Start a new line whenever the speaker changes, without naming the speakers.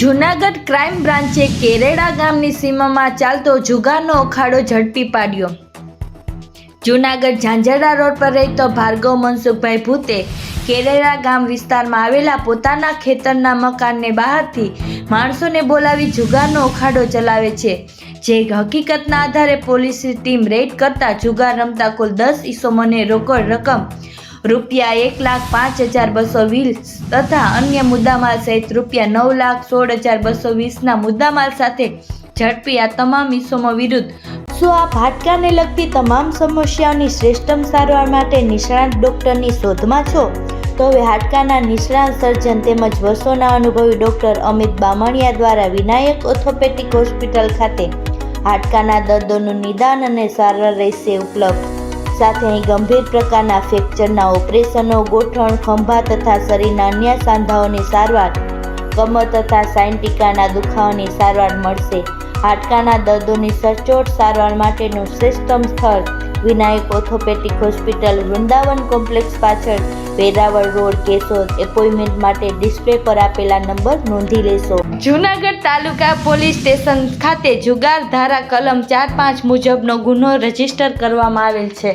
Junagadh crime બ્રાન્ચે કેરેડા ગામની સીમામાં ચાલતો જુગારનો અખાડો ઝડપી પાડ્યો. જૂનાગઢ ઝાંઝરડા રોડ પર રહેતો ભાર્ગવ મનસુખભાઈ ભૂતે કેરેડા ગામ વિસ્તારમાં આવેલા પોતાના ખેતરના મકાનને બહારથી માણસોને બોલાવી જુગારનો ઉખાડો ચલાવે છે. જે હકીકતના આધારે પોલીસની ટીમ રેડ કરતા જુગાર રમતા કુલ દસ ઈસમોને રોકડ રકમ રૂપિયા એક લાખ પાંચ હજાર બસો વીસ તથા અન્ય મુદ્દામાલ સહિત રૂપિયા નવ લાખ સોળ હજાર બસો વીસના મુદ્દામાલ સાથે ઝડપી આ તમામ ઇસમો વિરુદ્ધ. શું આપ હાડકાને લગતી તમામ સમસ્યાઓની શ્રેષ્ઠમ સારવાર માટે નિષ્ણાત ડૉક્ટરની શોધમાં છો? તો હવે હાડકાના નિષ્ણાત સર્જન તેમજ વર્ષોના અનુભવી ડૉક્ટર અમિત બામણિયા દ્વારા વિનાયક ઓર્થોપેટિક હોસ્પિટલ ખાતે હાડકાના દર્દોનું નિદાન અને સારવાર રહેશે ઉપલબ્ધ. સાથે ગંભીર પ્રકારના ફ્રેક્ચરના ઓપરેશનો, ગોઠણ, ખંભા તથા શરીરના અન્ય સાંધાઓની સારવાર, કમર તથા સાઇન્ટિકાના દુખાવાની સારવાર મળશે. હાડકાના દર્દોની સચોટ સારવાર માટેનું શ્રેષ્ઠમ સ્થળ Vinayak orthopaedic hospital Vrindavan complex પાછળ વેરાવળ રોડ કેશોદ એપોઇન્ટમેન્ટ માટે ડિસ્પ્લે પર આપેલા નંબર નોંધી લેશો. જુનાગઢ તાલુકા પોલીસ સ્ટેશન ખાતે જુગાર ધારા કલમ ચાર પાંચ મુજબનો ગુનો રજિસ્ટર કરવામાં આવેલ છે.